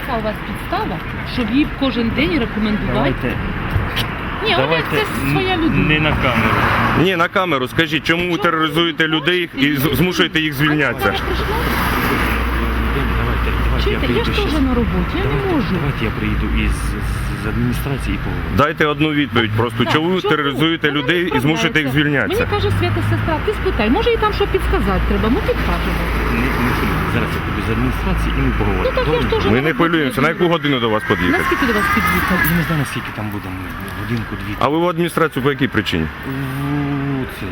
яка у вас підстава, щоб їй кожен день рекомендувати? Давайте, Ні, давайте це своя людина. не на камеру. Ні, на камеру скажіть, чому ви тероризуєте людей і з- змушуєте їх звільнятися? Зараз прийшла? Давайте, давайте я Чуєте, я ж теж на роботі, я не Давайте, можу. давайте я приїду із з адміністрації і поговоримо. Дайте одну відповідь. Просто Так, чому ви чому? тероризуєте людей і змушуєте їх справляється. звільнятися? Мені каже Свята сестра, ти спитай, може їй там що підказати треба, ми підкажемо. Не, не хвилюйтесь. Зараз я піду з адміністрації і ми Ну поговоримо. так я ж теж Ми не хвилюємося. На яку годину до вас під'їхати? Наскільки до вас під'їхати? Я не знаю, наскільки там буде, ми годинку-дві. А ви в адміністрацію по якій причині? У цей,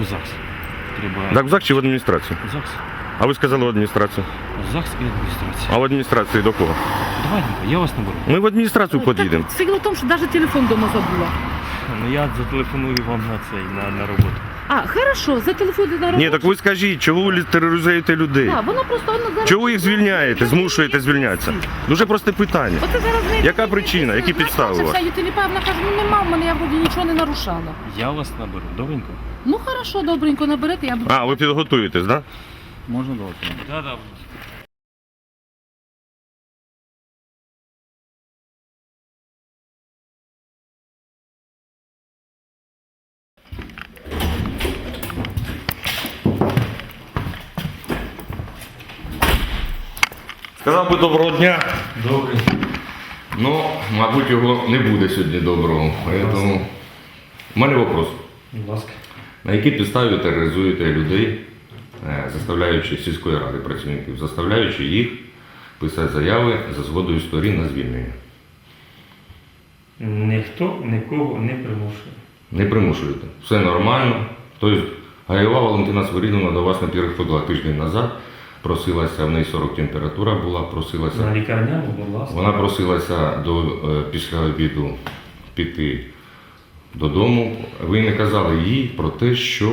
у ЗАГС. Треба. Так в ЗАГС чи в адміністрацію? ЗАГС. А ви сказали в адміністрацію. ЗАГС і адміністрація. А в адміністрації до кого? Давайте, я вас наберу. Ми в адміністрацію Так, під'їдемо. Сила в тому, що навіть телефон вдома забула. Ну я зателефоную вам на цей, на, на роботу. А, хорошо, за телефон на роботу. Ні, так ви скажіть, чого ви тероризуєте людей? Так, вона просто вона зараз... Чого ви їх звільняєте, змушуєте звільнятися? Дуже просте питання. Оце зараз не- Яка причина? Які підстави у вас? Вся Ютиліпа, вона каже, ну нема в мене, я вроді нічого не нарушала. Я вас наберу. Добренько? Ну хорошо, добренько наберете, я буду. А, ви підготуєтесь, так? Можна давати? Да, да. Сказав би доброго дня. Добре. Ну, мабуть, його не буде сьогодні доброго. Тому у мене вопрос. Будь ласка. На якій підставі тероризуєте людей, е, заставляючи сільської ради працівників, заставляючи їх писати заяви за згодою сторін на звільнення? Ніхто нікого не примушує. Не примушуєте. Все нормально. Тобто Гаєва Валентина Свирідовна до вас не приходила тиждень назад, просилася, в неї 40 температура була, На просилася. будь ласка. Вона просилася до, е, після обіду піти додому. Ви не казали їй про те, що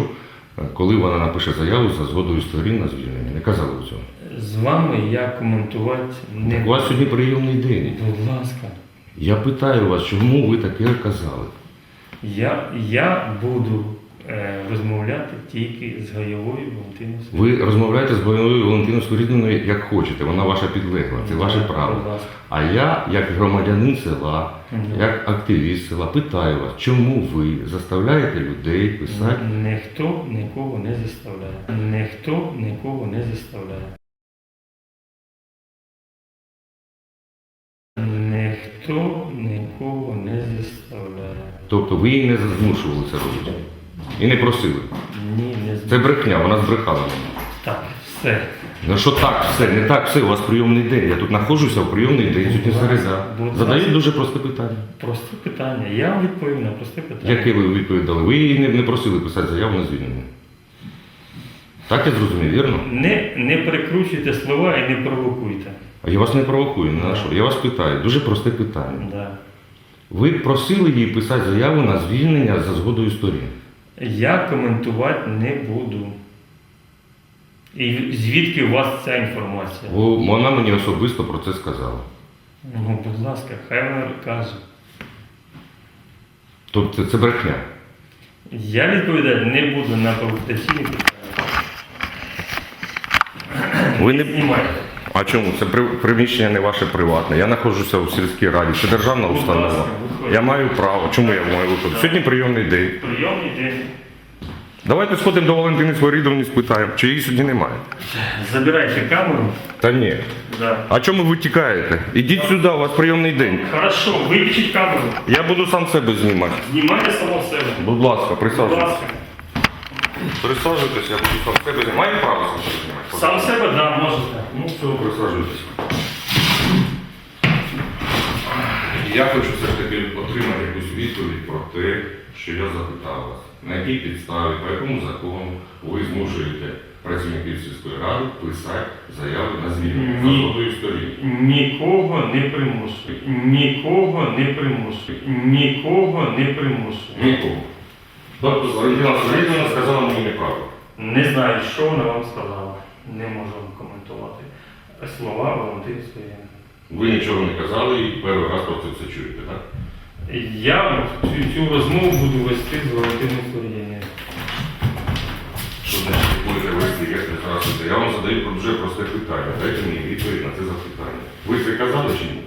е, коли вона напише заяву за згодою сторін на звільнення. Не казали цього. З вами я коментувати не Так у вас сьогодні прийомний день. Будь ласка. Я питаю вас, чому ви таке казали? Я, я буду розмовляти тільки з Гаєвою Валентиною Ви розмовляєте з Бойовою Валентиною Свирідною як хочете, вона ваша підлегла, це ваше право. А я, як громадянин села, як активіст села, питаю вас, чому ви заставляєте людей писати? Ніхто нікого не заставляє. Ніхто нікого не заставляє. Ніхто нікого не заставляє. Тобто ви її не змушували це робити. І не просили. Ні, не Це брехня, вона збрехала мені. Так, все. Ну що так, все, не так, все, у вас прийомний день. Я тут знаходжуся в прийомний день, сьогодні середа. Будь Задають ласка. дуже просте питання. Просте питання. Я вам відповім на просте питання. Яке ви відповідали? Ви її не, не просили писати заяву на звільнення. Так я зрозумів, вірно? Не, не перекручуйте слова і не провокуйте. А я вас не провокую, не на що? Я вас питаю, дуже просте питання. Да. Ви просили її писати заяву на звільнення за згодою сторін. Я коментувати не буду. І звідки у вас ця інформація? Бо вона мені особисто про це сказала. Ну, будь ласка, хай вона каже. Тобто це брехня. Я відповідати не буду на провокаційні питання. Ви не... Знімайте. А чому? Це при- приміщення не ваше приватне. Я знаходжуся у сільській раді. Це державна Будь установа. Я маю право. Чому я маю виходити? Сьогодні прийомний день. Прийомний день. Давайте сходимо до Валентини Свирідовні, спитаємо, чи її сьогодні немає. Забирайте камеру. Та ні. Да. А чому ви тікаєте? Ідіть сюди, у вас прийомний день. Хорошо, виключіть камеру. Я буду сам себе знімати. Знімайте само себе. Будь ласка, Будь присаджуйтесь. ласка. Присаджуйтесь, я буду сам себе знімати. Маю право сам себе знімати? Сам себе, так, да, можете. Ну все, присаджуйтесь. Я хочу все ж таки отримати якусь відповідь про те, що я запитав вас. На якій підставі, по якому закону ви змушуєте працівників сільської ради писати заяви на звільнення Ні. за згодою сторін? Нікого не примушуй. Нікого не примушуй. Нікого не примушуй. Нікого. Тобто Валентина Сергійовна сказала мені неправду. Не знаю, що вона вам сказала. Не можу вам коментувати. Слова Валентини Стояни. Ви нічого не казали і перший раз про це все чуєте, так? Я цю, цю розмову буду вести з Валентиною Стояною. Що значить будете вести, як не зараз? Я вам задаю дуже просте питання. Дайте мені відповідь на це запитання. Ви це казали чи ні?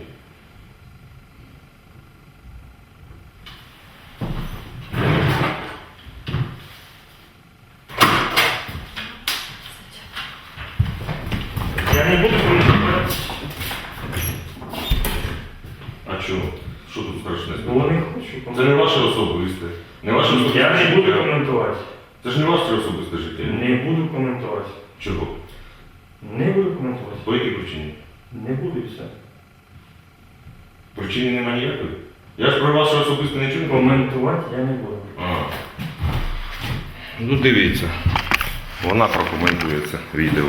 Я не буду коментувати, А чому? Що тут страшне? бо не хочу Це не ваше особисте. Не ваше особисте Я не буду життя. коментувати. Це ж не ваше особисте життя. Не буду коментувати. Чого? Не буду коментувати. По якій причині? Не буду і все. Причини немає ніякої. Я ж про ваше особисте не чую. Коментувати я не буду. А. Ну дивіться. Вона прокоментує це відео.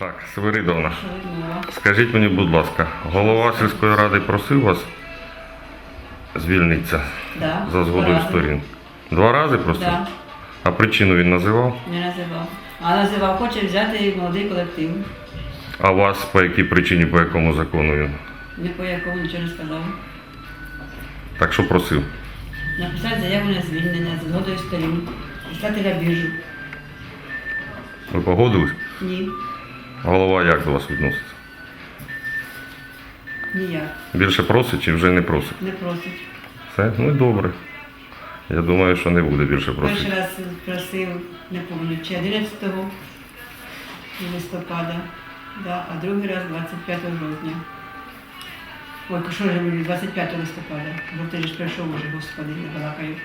Так, Свиридовна, скажіть мені, будь ласка, голова сільської ради просив вас звільнитися Да. за згодою Два сторін? Два рази просив? Да, А причину він називав? не називав. А називав, хоче взяти молодий колектив. А вас по якій причині, по якому закону він? Ні по якому нічого не сказав. Так що просив? Написати заяву на звільнення з згодою сторін. Стати на біржу. Ви погодились? Ні, Голова як до вас відноситься? ніяк. Більше просить чи вже не просить? Не просить. Все? Ну і добре. Я думаю, що не буде більше просити. Перший раз просив, не пам'ятаю, чи 11 листопада, да, а другий раз 25 жовтня. Ой, що ж мені 25 листопада, бо ти ж прийшов уже, господи, не балакаю.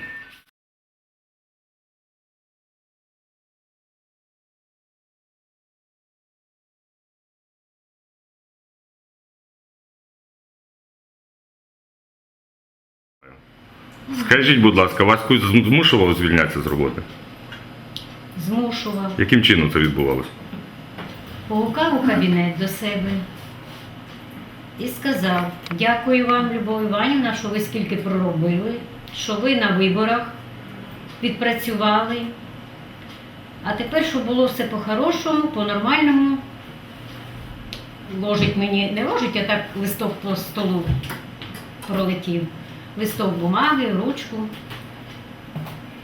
Скажіть, будь ласка, вас хтось змушував звільнятися з роботи? Змушував. Яким чином це відбувалося? Погукав у кабінет до себе і сказав: дякую вам, Любов Іванівна, що ви скільки проробили, що ви на виборах відпрацювали. А тепер, щоб було все по-хорошому, по-нормальному. Ложить мені, не ложить, а так листок по столу пролетів. Листок бумаги, ручку.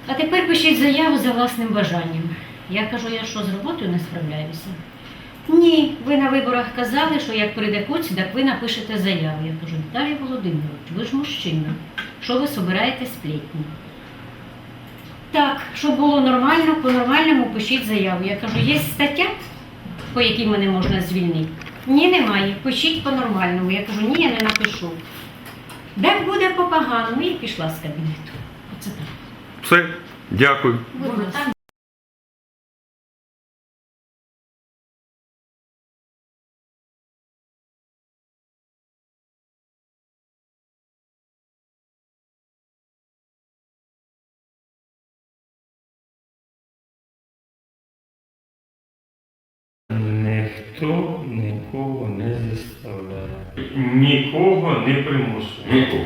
А тепер пишіть заяву за власним бажанням. Я кажу, я що з роботою не справляюся? Ні, ви на виборах казали, що як прийде коць, так ви напишете заяву. Я кажу, Віталій Володимирович, ви ж мужчина. Що ви собираєте сплетні? Так, щоб було нормально, по-нормальному пишіть заяву. Я кажу, є стаття, по якій мене можна звільнити? Ні, немає. Пишіть по-нормальному. Я кажу, ні, я не напишу. Так буде по-поганому. І пішла з кабінету. Оце так. Все, дякую. Будь ласка. Ніхто нікого не заставляє. Нікого не примушує. Нікого.